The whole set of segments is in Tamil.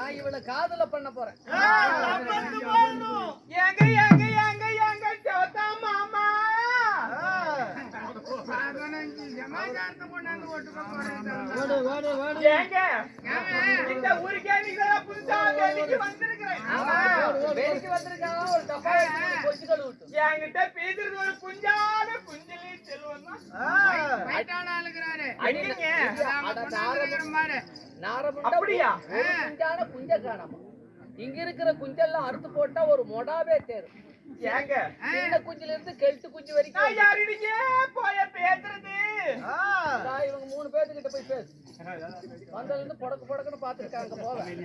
நான் இவளை காதல பண்ண போறேன் எங்க எங்க எங்க எங்க சோத்தா மாமா ஏங்க இந்த ஊருக்கே நீங்க புதுசா வேலைக்கு வந்திருக்கிறேன் வேலைக்கு வந்திருக்காங்க ஒரு டப்பா எடுத்துட்டு கொச்சு கழுவிட்டு என்கிட்ட பேசுறது ஒரு குஞ்சான குஞ்சிலி செல்வம் அடிங்க அட நாரமுண்டா. நாரமுண்டா அப்படியா? ஒரு குஞ்சான குஞ்ச காணாம இங்க இருக்கிற குஞ்செல்லாம் அறுத்து போட்டா ஒரு மொடாவே தேரும் ஏங்க? சின்ன குஞ்சுல இருந்து கெழுத்து குஞ்சு நான் வரைக்கும் யாரிடிங்க போய பேசுறது? நான் இவங்க மூணு பேர்த்துக்கிட்ட போய் பேசு. வந்ததுல இருந்து புடக்கு புடக்குன்னு பாத்துருக்காங்க போவேன்.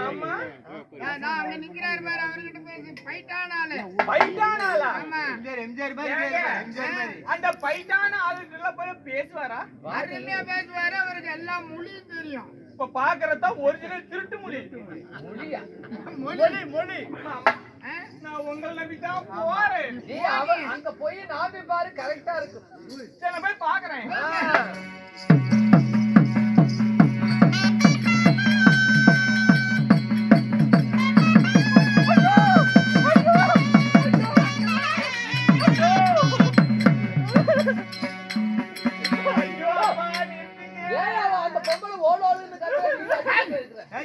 ஆமா. நான் அங்க நிக்கிறாரு பாரு அவர்கிட்ட பேசி. பைட்டானால பைட்டானாலா ஆமா. ஏங்க, அந்த பைட்டான ஆளுக்குள்ள போய் பேசுவாரா? அருமையா பேசுவாரு அவருக்கு எல்லா மொழியும் தெரியும். இப்ப பாக்குறதா ஒரிஜினல் திருட்டு மொழி. மொழியா? மொழி மொழி? நான் உங்களை நம்பிதான் போறேன். நீ அவ அங்க போய் நாமி பாரு கரெக்டா இருக்கும். சரி நான் போய் பாக்குறேன்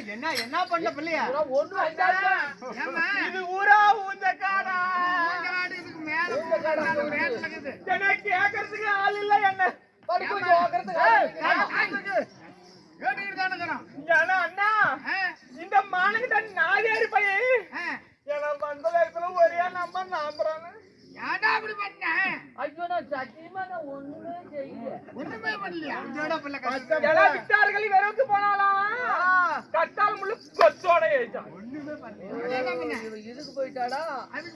என்ன என்ன பண்ண பிள்ளையா? இது ஊரா ஊஞ்ச காடா? இதுக்கு மேல. என்ன கேக்குறதுக்கு ஆள் இல்ல என்ன? தானே அண்ணா? இந்த மானுகிட்ட நாலேறு பையன். ஆ? ஏன்னா வந்த வயசுல ஒரே நம்ப நம்புறானு. ஏன்டா அப்படி பண்ண? ஐயோ நான் சத்தியமா நான் ஒண்ணுமே செய்யல ஒண்ணுமே பண்ணலையா? எல்லா விட்டார்கள் விறகு போனாலாம் கட்டால் முள்ளு கொச்சோட ஏச்சான் இதுக்கு போயிட்டாடா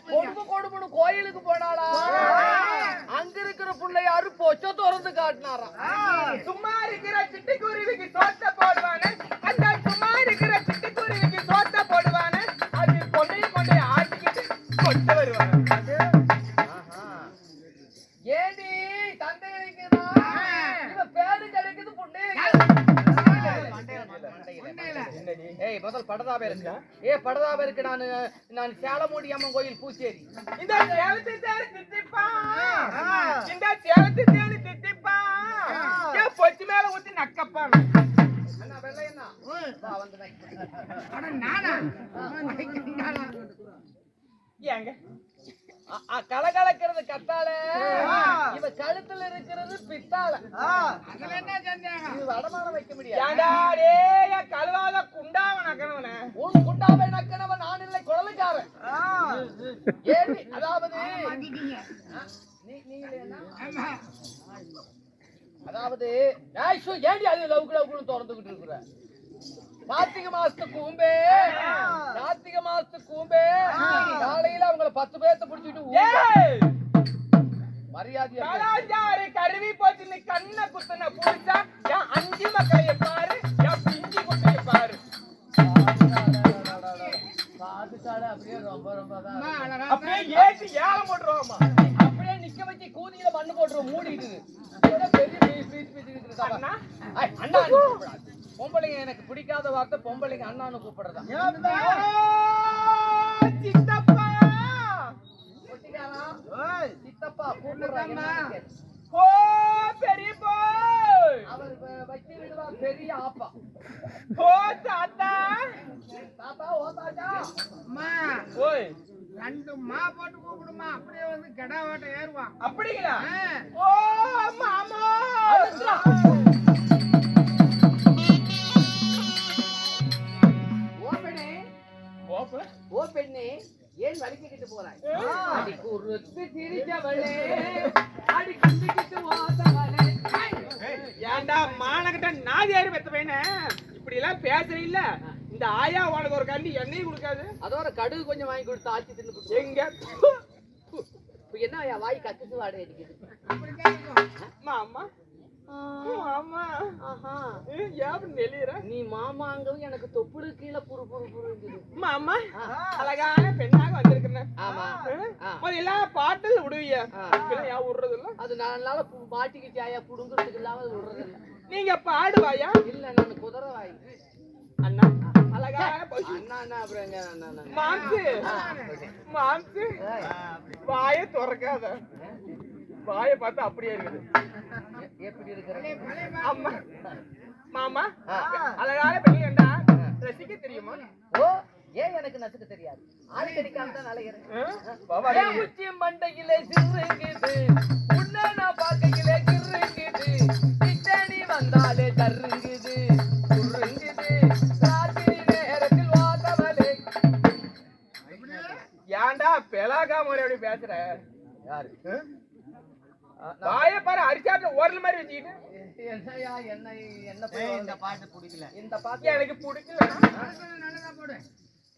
கொடுமை கொடுமைன்னு கோயிலுக்கு போனாடா அங்க இருக்கிற பிள்ளையாரு பொச்ச திறந்து காட்டினாராம் சும்மா இருக்கிற சிட்டுக்குருவிக்கு இருக்கு நான் நான் சேலமூடி அம்மன் கோயில் பூச்சேரி. இந்த சேலத்து தேடி திட்டிப்பா இந்த சேலத்து தேடி திட்டிப்பா ஏன் பொச்சு மேல ஊத்தி நக்கப்பா? நானா? நானா? கலகலக்கிறது கத்தால. இவ கழுத்துல இருக்கிறது பித்தால அதுல என்ன சந்தேகம்? இது வடமானம் வைக்க முடியாது. கழுவாத குண்டாவ நக்கனவனே. உன் குண்டாவை நக்கனவன் நான் இல்லை குழந்தைக்காரன் ஏடி அதாவது. அதாவது ஏண்டி அது லவுக்கு லவுக்குன்னு திறந்துகிட்டு இருக்கிற? கார்த்திகை மாசத்து கூம்பே. கார்த்திகை மாசத்து கூம்பே. காலையில அவங்கள பத்து பேர்த்த பிடிச்சிட்டு. கலாச்சாரி கருவி போச்சு நீ கண்ணை குத்துன புடிச்சா என் அஞ்சு மக்களைய பாரு என் பிஞ்சி குட்டைய பாரு. அப்படியே ரொம்ப ரொம்ப அப்படியே ஏத்தி ஏலம் போட்டுருவாமா அப்படியே நிக்க வச்சு கூதியில மண்ணு போட்டுரும் மூடிட்டு பெரிய பீஸ் இருக்குது அண்ணா அண்ணா. பொம்பளைங்க எனக்கு பிடிக்காத வார்த்தை பொம்பளைங்க அண்ணான்னு கூப்பிடுறதா? சித்தப்பா? சித்தப்பா கூப்பிடுறாங்க பெரிய அவர் வச்சு விடுவார் பெரிய ஆப்பா. ஓ தாத்தா! தாத்தா ஓ தாத்தா. அம்மா, ஓய். ரெண்டு மா போட்டு கூப்பிடுமா அப்படியே வந்து கெடா வாட்ட ஏறுவான் அப்படிங்களா? ஆ, ஓ மாமா. பெண்ணே ஏன் வலிக்கிட்டு போறாய்? அடி குறுத்து சிரிச்சவளே அடி குந்திக்கிட்டு மானகிட்ட நாதியாரு பெத்த பையனே? இப்படி எல்லாம் பேசுற இல்ல இந்த ஆயா உனக்கு ஒரு எண்ணெயும் கொடுக்காது. அதோட கடுகு கொஞ்சம் வாங்கி கொடுத்து ஆச்சி தின்னு. எங்க? என்ன என் வாய் கத்துக்கு வாடை அடிக்குது? அப்படித்தான் இருக்கும். நீ மாமாங்கவும் எனக்கு தொப்புடு கீழே புரு புரு புருங்குது. மாமா அழகான பெண்ணாக வந்திருக்கிறேன். முதல்ல பாட்டில் ஏன் விடுறது இல்ல அது நாளால மாட்டிக்கிச்சு ஆயா புடுங்குறதுக்கு இல்லாம அது விடுறதில்ல. நீங்க பாடுவாயா இல்ல நான் குதிரை வாய் அண்ணா அழகான நான் அப்புறம் எங்க நான் நான் மாம்சு. மாம்சு. வாய திறக்காத. வாய பார்த்தா அப்படியே இருக்குது. அம்மா. மாமா ஆ. அழகான பெண்ணு என்றா ரசிக்க தெரியுமா? ஓ ஏன் எனக்கு நசுக்க தெரியாது? ஆளு கிடைக்காம தான் அலைகிறேன் உச்சி மண்டையிலே சிறுங்குது உன்னை நான் பார்க்கையிலே கிறுங்குது கிட்ட நீ வந்தாலே தருங்குது குறுங்குது ராத்திரி நேரத்தில் வாசவலே ஏன்டா பெலாகா முறை அப்படி பேசுற? யாரு? வாய பாரு அரிசாட்ட ஓரல் மாதிரி வச்சுக்கிட்டு. என்னையா என்ன என்ன இந்த பாட்டு பிடிக்கல. இந்த பாட்டு எனக்கு பிடிக்கல. நல்லதா போடு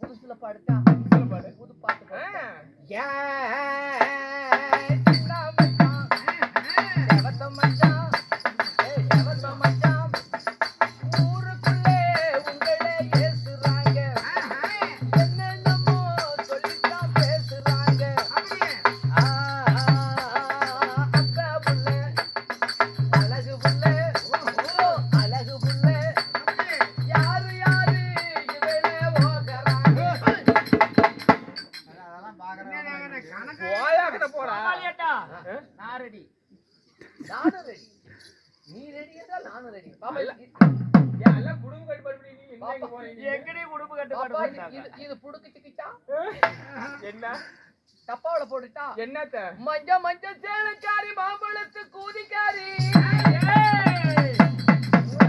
புதுசுல பாடுட்டா பாடு. புது பாட்டு ஆ. ஆ? நான் ரெடி நானும் ரெடி நீ ரெடி என்றால் நானும் ரெடி பாப்பா இல்ல. இது- ஏன் எல்லாம் குடும்ப கட்டுப்பாடு நீ எங்கடி கட்டுப்பாடு இது- இது என்ன? டப்பாவுல போட்டுட்டா என்னத்த? மஞ்ச மஞ்ச சேலக்காரி மாம்பழத்து கூதிக்காரி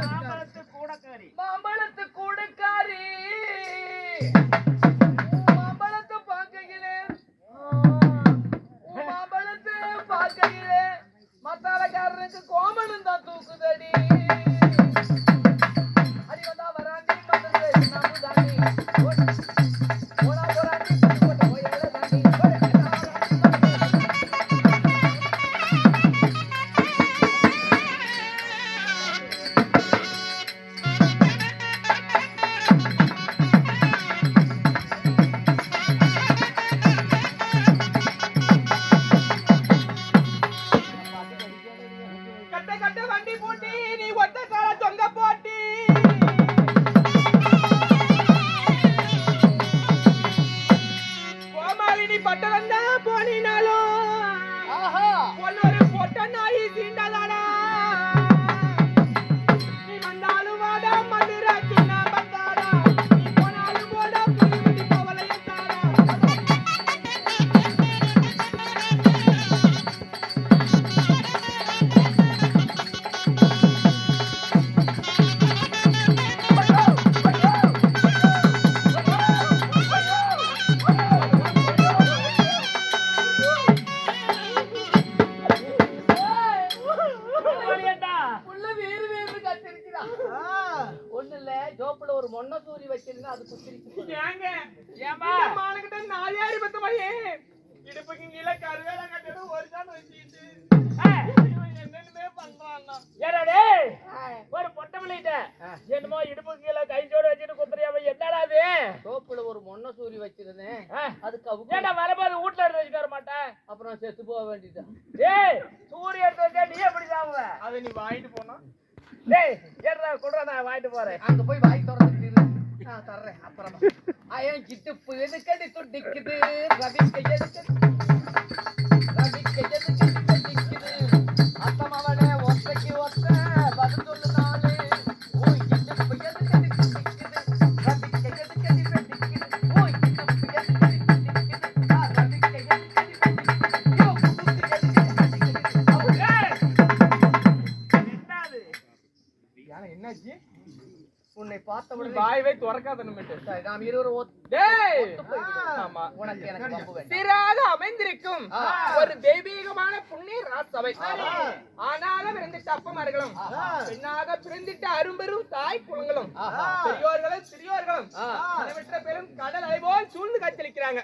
மாம்பழத்து கூடக்காரி. மாம்பழத்து கூடக்காரி. எனக்கு கோமனும் தான் தூக்குதடி. சூரி வச்சிருந்தேன். ஆ, அது கவுக்கு ஏன்டா வரும்போது வீட்டுல எடுத்து வச்சுட்டு வர மாட்டேன் அப்புறம் செத்து போக வேண்டியதுதான் ஏய் எடுத்து வச்சா நீ எப்படி சாவுவ? அதை நீ வாங்கிட்டு போனா? டேய் ஏறா குடுறா நான் வாங்கிட்டு போறேன். அங்க போய் வாய் திறந்துட்டு இரு. நான் தர்றேன் அப்புறமா. அயன் கிட்டுப்பு எதுக்கடி துடிக்குது ரவிக்க எதுக்கு ஏன்னா என்னாச்சு? உன்னை பார்த்த நீ உடனே வாயவே திறக்காத நாம் இருவரும் உனக்கு எனக்கு சீராக அமைந்திருக்கும். ஒரு தெய்வீகமான புண்ணிய ராசவை. ஆனாலும் இருந்துட்டு அப்பமார்களும். பெண்ணாக பிறந்திட்ட அரும்பெரும் தாய் குளங்களும். பெரியோர்களும் சிறியோர்களும் பெரும் கடல் அலை போல் சூழ்ந்து காய்ச்சலிக்கிறாங்க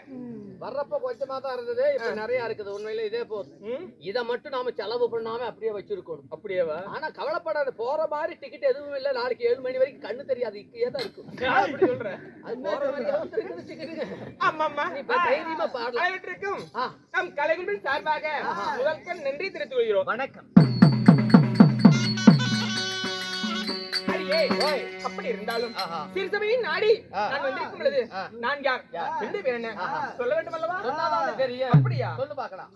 வர்றப்ப கொஞ்சமா தான் இருந்தது இப்ப நிறைய இருக்குது. உண்மையில இதே போதும்? இத மட்டும் நாம செலவு பண்ணாம அப்படியே வச்சிருக்கணும். அப்படியேவா ஆனா கவலைப்படாத. போற மாதிரி டிக்கெட் எதுவும் இல்ல. நாளைக்கு ஏழு மணி வரைக்கும் கண்ணு தெரியாது. இக்கே தான் இருக்கும். அப்படி சொல்ற அது போற வரைக்கும் இருக்குது டிக்கெட் ஆமாம்மா. நீ இப்ப தைரியமா பாடலாம் நம் கலைகுழுவின் சார்பாக முதல்கண் நன்றி தெரிவித்துக் கொள்கிறோம். வணக்கம். அப்படி இருந்தாலும். சிறுசபையின் நாடி. நான் வந்திருக்கும் பொழுது. நான் யார் என்ன. சொல்ல வேண்டும் அல்லவா அப்படியா சொல்லு பார்க்கலாம்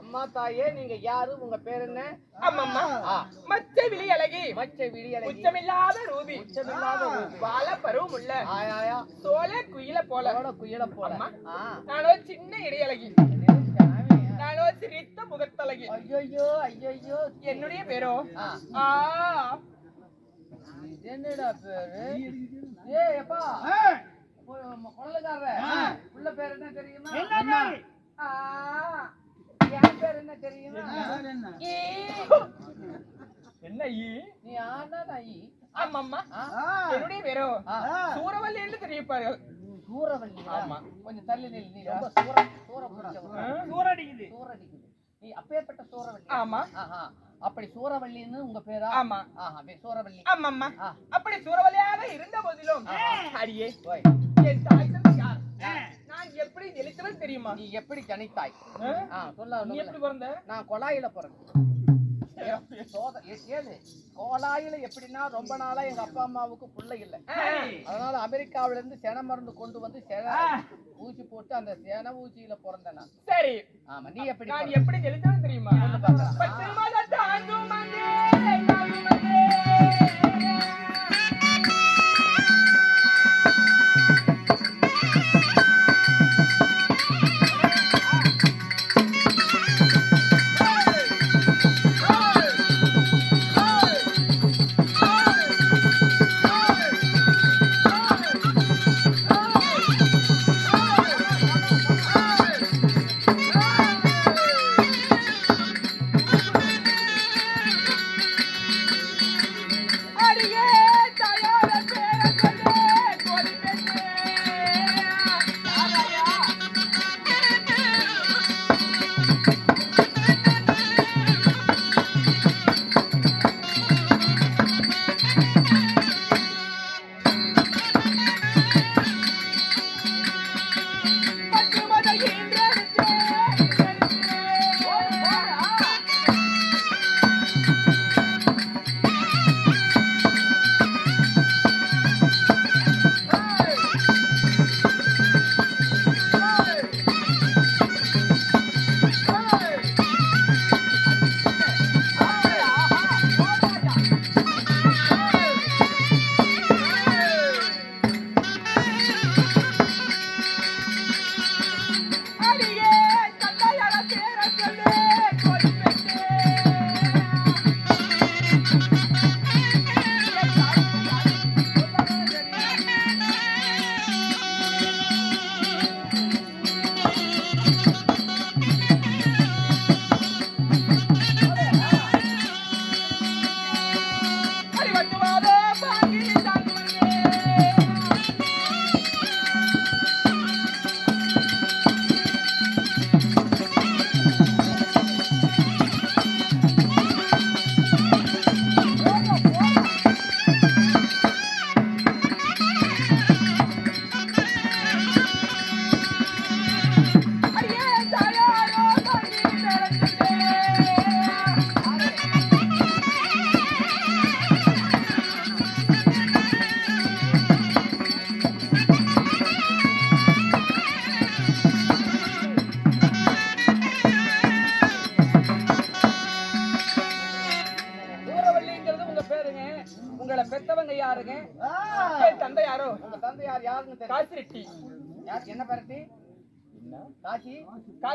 அம்மா தாயே நீங்க யாரு? உங்க பேர் என்ன? அம்மம்மா. மச்ச விழி அழகி. மச்ச விடியலை உச்சமில்லாத ரூபி. உச்சமில்லாத ரூபி. பால பருவம் உள்ள ஆயாயா சோல குயில போல. போல குயில போல. நானோ சின்ன இடையழகி சாமி. நானோ சிரித்த முகத்தழகி. ஐயையோ ஐயையோ. என்னுடைய பேரோ? ஆ. என்னடா பேரு? அப்பா குழந்தைக்காரர. உள்ள பேர் என்ன தெரியுமா? ஆ. என் பேர் என்ன தெரியுமா. என்ன ஈ? நீ ஆனா நான் ஈ. ஆமாம்மா. என்னுடைய பேரோ. சூரவல்லி என்று ஆமா. கொஞ்சம் தள்ளி நில்லு நீ ரொம்ப சூற சூற பிடிச்சவங்க சூரடிக்குது. சூறடிக்குது நீ அப்பேற்பட்ட சூறவல்லி ஆமா. ஆஹா. அப்படி சூறவல்லின்னு உங்க பேரா? ஆமா. ஆஹா சூறவல்லி ஆமாம்மா. அப்படி சூரவல்லியாக இருந்த போதிலும் அடியே. என் தாய் யார்? நான் எப்படி ஜெலித்தவன் தெரியுமா? நீ எப்படி ஜனித்தாய்? சொல்ல நீ எப்படி பிறந்த? நான் கொலாயில பிறந்தேன். எப்படின்னா ரொம்ப நாளா எங்க அப்பா அம்மாவுக்கு பிள்ளை இல்லை. அதனால அமெரிக்காவில இருந்து சென மருந்து கொண்டு வந்து ஊசி போட்டு அந்த சென ஊசியில பிறந்தேன் சரி. ஆமா நீ எப்படி? எப்படி ஜெலித்தவன் தெரியுமா?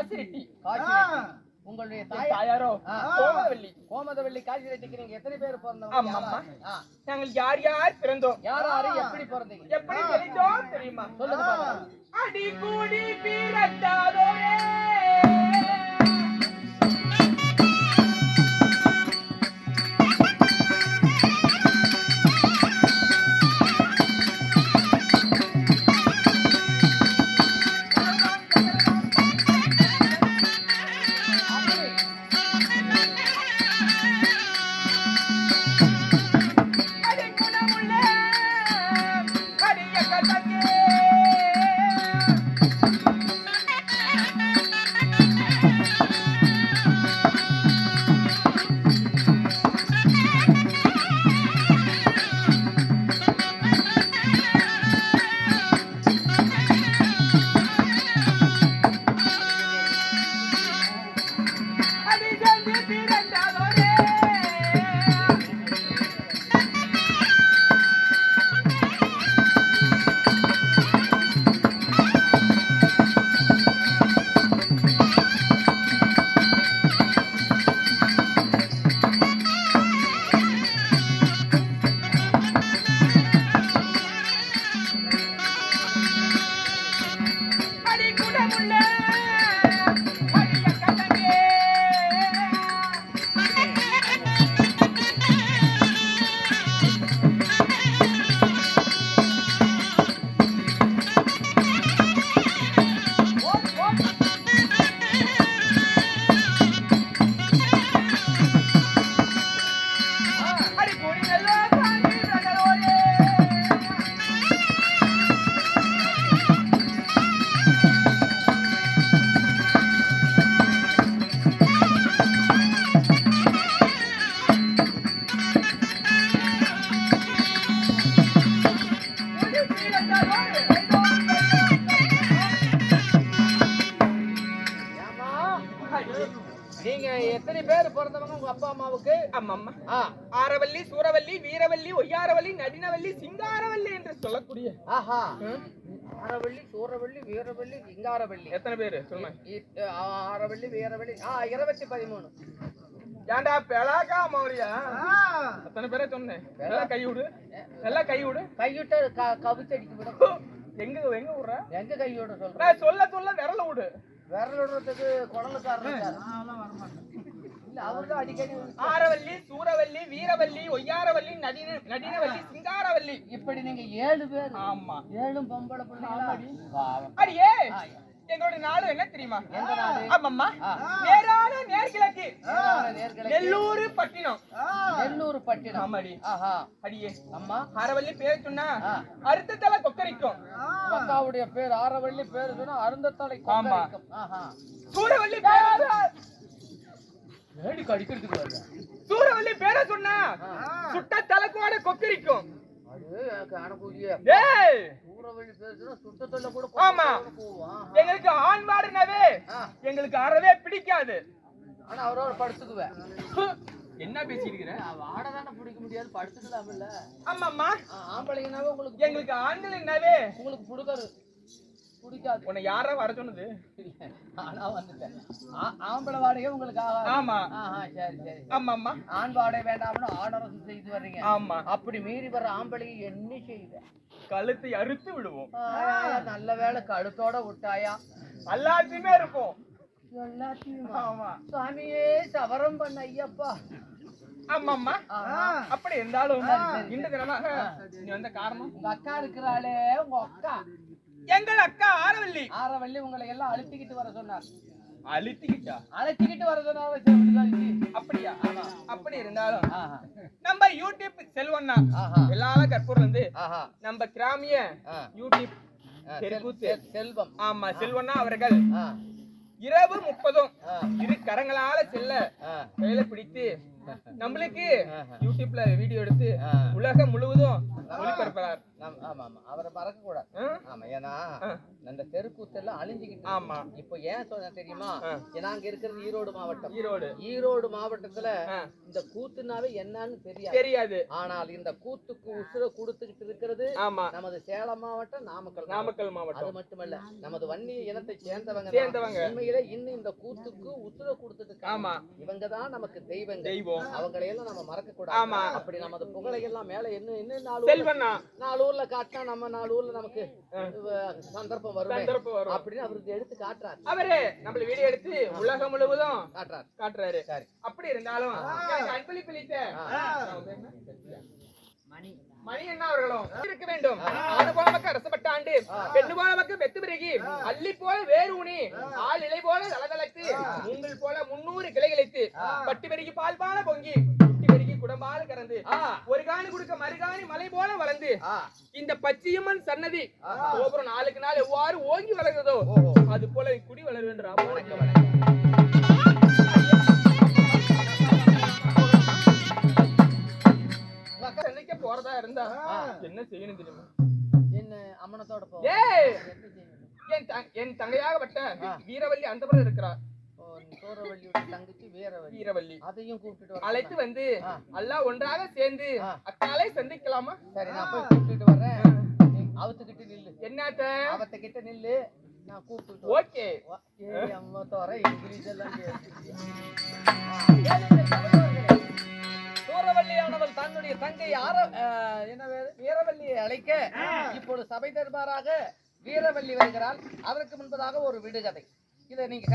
காசி ரெட்டி. காசி ரெட்டி. உங்களுடைய தாயாரோ? கோமதவள்ளி காசி ரெட்டிக்கு நீங்க எத்தனை பேர் பிறந்தவங்க. நாங்கள் யார் யார் பிறந்தோம்? யார் யாரு? எப்படி பிறந்தீங்க? எப்படி தெரியுமா? சொல்லுங்க. அடி கூடி பிறந்தாதோரே நீங்க எத்தனை பேர் பிறந்தவங்க உங்க அப்பா அம்மாவுக்கு? அம்மம்மா. ஆ. ஆரவல்லி சூரவல்லி வீரவல்லி ஒய்யாரவல்லி நடினவல்லி சிங்காரவல்லி என்று சொல்லக்கூடிய ஆஹா. ஆரவள்ளி சூரவள்ளி வீரவள்ளி சிங்காரவள்ளி. எத்தனை பேரு? சொல்லுங்க. ஆரவள்ளி வீரவள்ளி. ஆ இருபத்தி பதிமூணு. ஏன்டா பெலாக்கா மௌரியா அத்தனை பேரை சொன்னேன் எல்லாம் கை விடு. எல்லாம் கை விடு. க- கவிச்சடிக்கு விட. எங்க எங்க விடுற எங்க கையோட சொல்றேன் நான் சொல்ல சொல்ல விரல விடு. விரல் விடுறதுக்கு குடலுக்காரன் இருக்காரு. இல்ல அவர்தான் அடிக்கடி ஆரவல்லி சூரவல்லி வீரவல்லி ஒய்யாரவல்லி நடின நடினவல்லி சிங்காரவல்லி இப்படி நீங்க ஏழு பேர் ஆமா. ஏழும் பொம்பளை பாவம். அடியே. எங்களோட நாடு என்ன தெரியுமா? எந்த நாடு? ஆமாம்மா. நேரான நேர்கிழக்கு. நெல்லூர் பட்டினம். நெல்லூர் பட்டினம். ஆமாடி. ஆஹா. அடியே. அம்மா. ஆரவல்லி பேர் சொன்னா ஆ. அறுத்த தலை கொக்கரிக்கும் அக்காவுடைய பேர் ஆரவள்ளி பேர் சொன்னா அருந்தத்தலை ஆமா. கொக்கரிக்கும். ஆஹா. சூரவல்லி பேர ஏடி கடிக்கிறதுக்கு வருது சூரவல்லி பேர சொன்னா. சுட்ட தலைக்கோட கொக்கரிக்கும். அது ஆமா. எங்களுக்கு ஆண் மாடுனவே. எங்களுக்கு அறவே பிடிக்காது. ஆனா அவரோட படுத்துக்குவேன். என்ன பேசிட்டு இருக்கிற வாட தானே பிடிக்க முடியாது படுத்துக்கலாம் இல்ல ஆமாம்மா ஆம்பளைங்கனாவே உங்களுக்கு எங்களுக்கு ஆண்கள் என்னவே உங்களுக்கு பிடிக்காது. பிடிக்காது. உன்னை யாரா வர சொன்னது? ஆனா வந்துட்டேன். ஆம்பளை வாடகை உங்களுக்கு ஆகாது. ஆமா. சரி சரி. ஆமாம்மா. ஆண் வாடகை வேண்டாம்னு ஆணரசு செய்து வர்றீங்க. ஆமா. அப்படி மீறி வர ஆம்பளையை என்ன செய்வேன்? கழுத்தை அறுத்து விடுவோம். நல்ல வேளை கழுத்தோட விட்டாயா? எல்லாத்தையுமே இருப்போம் எல்லாத்தையும்? ஆமா. சாமியே சவரம் பண்ண ஐயப்பா. ஆமாம்மா. அப்படி இருந்தாலும் இந்த தினமாக நீ வந்த காரணம்? உங்க அக்கா இருக்கிறாளே உங்க அக்கா. எங்கள் அக்கா ஆரவல்லி ஆரவள்ளி உங்களை எல்லாம் அழுத்திக்கிட்டு வர சொன்னார். அழுத்திக்கிட்டா? அழைச்சிக்கிட்டு வர சொன்னார். அப்படியா? அப்படி இருந்தாலும் நம்ம யூடியூப் செல்வண்ணா ஆஹா. எல்லாரும் கற்பூர்ல இருந்து நம்ம கிராமிய. யூடியூப் செல்வம். ஆமா செல்வண்ணா அவர்கள் இரவு முப்பதும் இரு கரங்களால செல்ல கையில பிடித்து நம்மளுக்கு. யூடியூப்ல வீடியோ எடுத்து. உலகம் முழுவதும் ஒளிபரப்புறார் ஆமா ஆமா அவரை மறக்க கூடாது? ஆமா ஏன்னா. அந்த தெருக்கூத்தெல்லாம் அழிஞ்சுக்கிட்டு ஆமா. இப்போ ஏன் சொன்னேன் தெரியுமா. ஏன்னா அங்க இருக்கிறது ஈரோடு மாவட்டம் ஈரோடு ஈரோடு மாவட்டத்துல. இந்த கூத்துனாவே என்னன்னு தெரியாது தெரியாது ஆனால் இந்த கூத்துக்கு உசுர கொடுத்துக்கிட்டு இருக்கிறது ஆமா நமது சேலம் மாவட்டம் நாமக்கல் மாவட்டம். நாமக்கல் அது மாவட்டம் மட்டுமல்ல நமது வன்னி இனத்தை சேர்ந்தவங்க. சேர்ந்தவங்க. உண்மையிலே இன்னும் இந்த கூத்துக்கு உசுர கொடுத்துட்டு. ஆமா. இவங்க தான் நமக்கு தெய்வங்க தெய்வம் அவங்களை எல்லாம் நம்ம மறக்க ஆமா. கூடாது அப்படி நமது புகழை எல்லாம் மேல இன்னும் இன்னும் நாலு செல்வண்ணா. நாலு ஊர்ல காட்டினா நம்ம நாலு ஊர்ல நமக்கு சந்தர்ப்பம் வருமே. சந்தர்ப்பம் வரும். அப்படின்னு அவருக்கு எடுத்து காட்டுறாரு. அவரு நம்மள வீடியோ எடுத்து உலகம் முழுவதும் காட்டுறாரு. காட்டுறாரு. சரி. அப்படி இருந்தாலும் அன்பளிப்பளித்த மணி. என்ன அவர்களும் இருக்க வேண்டும். ஆணு போல ஆண்டு பெண்ணு போல மக்க வெத்து பிறகி. அள்ளி போல வேறு ஊனி. ஆள் இலை போல தளதளத்து மூங்கில் போல முன்னூறு கிளை கிளைத்து பட்டி பெருகி பால் பால பொங்கி. பெருகி குடம்பால கறந்து. ஒரு காணி கொடுக்க மறுகாணி மலை போல வளர்ந்து. இந்த பச்சையம்மன் சன்னதி கோபுரம் நாளுக்கு நாள் எவ்வாறு ஓங்கி வளர்கிறதோ அது போல குடி வளர என் தங்- என் தங்கையாகப்பட்ட ஆ. வீரவல்லி அந்த இருக்கிறா ஓ, சூரவள்ளியோட தங்கச்சி வீரவள்ளி வீரவல்லி. அதையும் கூப்பிட்டுட்டு வர அழைத்து வந்து. எல்லாம் ஒன்றாக சேர்ந்து. அக்காலை சந்திக்கலாமா? சரி நான் போய் கூப்பிட்டுட்டு வர்றேன் நீ அவுத்துக்கிட்டு நில்லு. என்னத்த? அவத்த கிட்ட நில்லு. நான் கூப்பிட்டு ஓகே. அம்மா தோற இங்கிலீஷ் எல்லாம் தன்னுடைய தங்கை ஆர என்ன? வீரவல்லியை அழைக்க இப்பொழுது சபை தர்பாராக வீரவல்லி வருகிறாள். அதற்கு முன்பதாக ஒரு விடுகதை. இதை நீங்க